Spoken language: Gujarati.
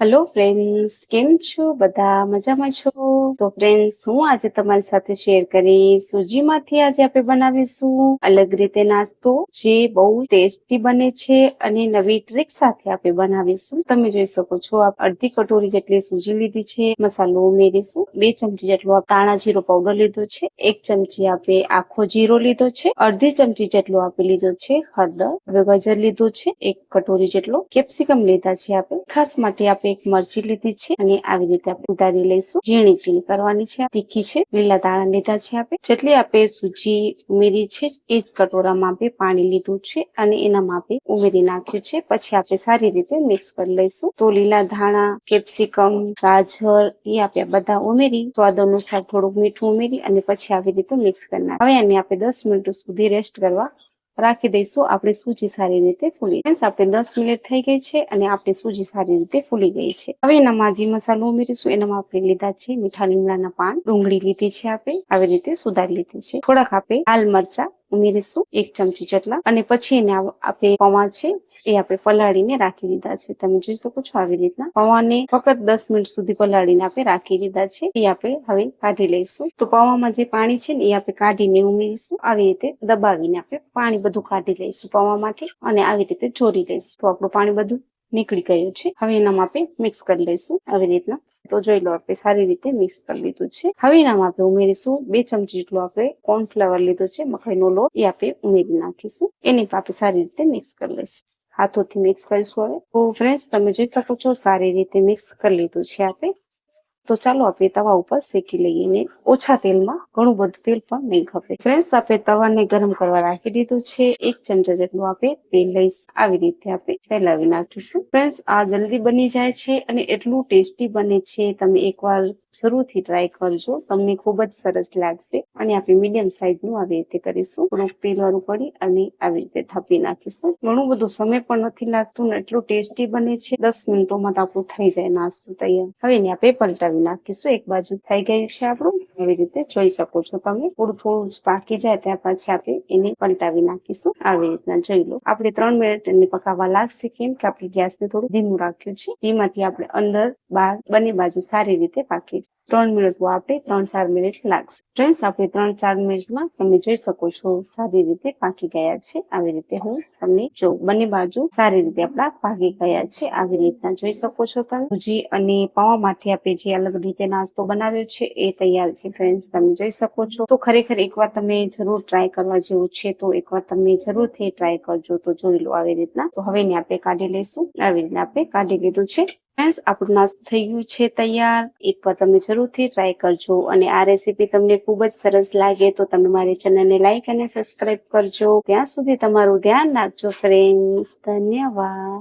હેલો ફ્રેન્ડ્સ કેમ છો? બધા મજામાં છો? તો ફ્રેન્ડ્સ હું આજે તમારી સાથે શેર કરીશ સૂજીમાંથી આજે આપણે બનાવીશું અલગ રીતે નાસ્તો, જે બહુ ટેસ્ટી બને છે અને નવી ટ્રીક સાથે આપણે બનાવીશું. તમે જોઈ શકો છો, આ અડધી કટોરી જેટલી સૂજી લીધી છે, મસાલો ઉમેરીશું. બે ચમચી જેટલો તાણા જીરો પાવડર લીધો છે, એક ચમચી આપણે આખો જીરો લીધો છે, અડધી ચમચી જેટલો આપણે લીધો છે હળદર. હવે ગજર લીધો છે, એક કટોરી જેટલો કેપ્સિકમ લીધા છે આપણે. ખાસ માટે આપણે એક મરચી લીધી છે અને આવી રીતે આપણે ઉતારી લઈશું. ઝીણી ઝીણી કરવાની છે. તીખી છે. લીલા દાણા લીધા છે આપણે. જેટલી આપણે સૂજી ઉમેરી છે એ જ કટોરામાં આપણે પાણી લીધું છે અને એના માપે ઉમેરી નાખ્યું છે. પછી આપણે સારી રીતે મિક્સ કરી લઈશું. તો લીલા ધાણા, કેપ્સિકમ, ગાજર એ આપણે બધા ઉમેરી, સ્વાદ અનુસાર થોડુંક મીઠું ઉમેરી અને પછી આવી રીતે મિક્સ કરી નાખ હવે આને આપણે દસ મિનિટ સુધી રેસ્ટ કરવા રાખી દઈશું. આપણે સૂજી સારી રીતે ફૂલી આપણે દસ મિનિટ થઈ ગઈ છે અને આપણે સૂજી સારી રીતે ફૂલી ગઈ છે. હવે એનામાં જે મસાલો ઉમેરીશું, એનામાં આપણે લીધા છે મીઠા લીમડાના પાન. ડુંગળી લીધી છે આપણે. આવી રીતે સુધારી લીધી છે. થોડાક આપણે લાલ મરચા ઉમેરીશું એક ચમચી જેટલા. અને પછી એને આપણે પૌવા છે એ આપણે પલાળીને રાખી દીધા છે. તમે જોઈ શકો છો આવી રીતના. પૌવાને ફક્ત દસ મિનિટ સુધી પલાળીને આપણે રાખી દીધા છે. એ આપણે હવે કાઢી લઈશું. તો પૌવામાં જે પાણી છે ને એ આપણે કાઢીને ઉમેરીશું. આવી રીતે દબાવીને આપણે પાણી બધું કાઢી લઈશું પૌવામાંથી. અને આવી રીતે ચોરી લઈશું. તો આપણું પાણી બધું નીકળી ગયું છે. હવે એનામાં આપણે મિક્સ કરી લઈશું આવી રીતના. તો જોઈ લો આપણે સારી રીતે મિક્સ કરી લીધું છે. હવે એનામાં આપણે ઉમેરીશું. બે ચમચી જેટલો આપણે કોર્નફ્લાવર લીધો છે મકાઈનો લોટ. એ આપણે ઉમેરી નાખીશું. એની પણ આપણે સારી રીતે મિક્સ કરી લઈશું. હાથોથી મિક્સ કરીશું હવે. તો ફ્રેન્ડ્સ તમે જોઈ શકો છો, સારી રીતે મિક્સ કરી લીધું છે આપણે. તો ચાલો આપણે તવા ઉપર શેકી લઈએ ને ઓછા તેલમાં, ઘણું બધું તેલ પણ નહીં ખપે. ફ્રેન્ડ્સ આપણે તવાને ગરમ કરવા રાખી દીધું છે. એક ચમચા જેટલું આપણે તેલ લઈશ. આવી રીતે આપણે ફેલાવી નાખીશું. ફ્રેન્ડ્સ આ જલ્દી બની જાય છે અને એટલું ટેસ્ટી બને છે. તમે એકવાર જરૂરથી ટ્રાય કરજો. તમને ખૂબ જ સરસ લાગશે. અને આપણે મીડિયમ સાઈઝનું આવી રીતે કરીશું. થોડુંક તેલ વાળું પડી અને આવી રીતે થપી નાખીશું. ઘણું બધું સમય પણ નથી લાગતું ને એટલું ટેસ્ટી બને છે. દસ મિનિટોમાં તો આપણું થઈ જાય નાસ્તું તૈયાર. હવે એને આપણે પલટાવી નાખીશું. એક બાજુ થઈ ગયું છે આપણું. એવી રીતે જોઈ શકો છો તમે. થોડું થોડું પાકી જાય ત્યાર પછી આપણે એને પલટાવી નાખીશું. આવી રીતના જોઈ લો. આપણે ત્રણ મિનિટ એને પકાવવા લાગશે કેમ કે આપણે ગેસને થોડું ધીમું રાખ્યું છે. તેમાંથી આપણે અંદર બહાર બંને બાજુ સારી રીતે પાકી છે ત્રણ મિનિટ આપણે ત્રણ ચાર મિનિટ લાગશે. ફ્રેન્ડ્સ, આપણે ત્રણ ચાર મિનિટમાં તમે જોઈ શકો છો સારી રીતે પાકી ગયા છે. આવી રીતે હું તમને જો બંને બાજુ સારી રીતે આપણા પાકી ગયા છે. આવી રીતના જોઈ શકો છો તમે. સૂજી અને પૌવામાંથી આપણે જે અલગ રીતે નાસ્તો બનાવ્યો છે એ તૈયાર છે. ફ્રેન્ડ્સ તમે જોઈ શકો છો. તો ખરેખર એકવાર તમે જરૂર ટ્રાય કરવા જેવું છે તો એકવાર તમે જરૂરથી ટ્રાય કરજો. તો જોઈ લો આવી રીતના. તો હવે આપણે કાઢી લઈશું. આવી રીતે આપણે કાઢી લીધું છે. ફ્રેન્ડ્સ આપણું નાસ્તો થઈ ગયું છે તૈયાર. એકવાર તમે જરૂરથી ટ્રાય કરજો અને આ રેસીપી તમને ખૂબ જ સરસ લાગે તો તમે મારી ચેનલને લાઈક અને સબસ્ક્રાઇબ કરજો. ત્યાં સુધી તમારું ધ્યાન રાખજો ફ્રેન્ડ્સ ધન્યવાદ.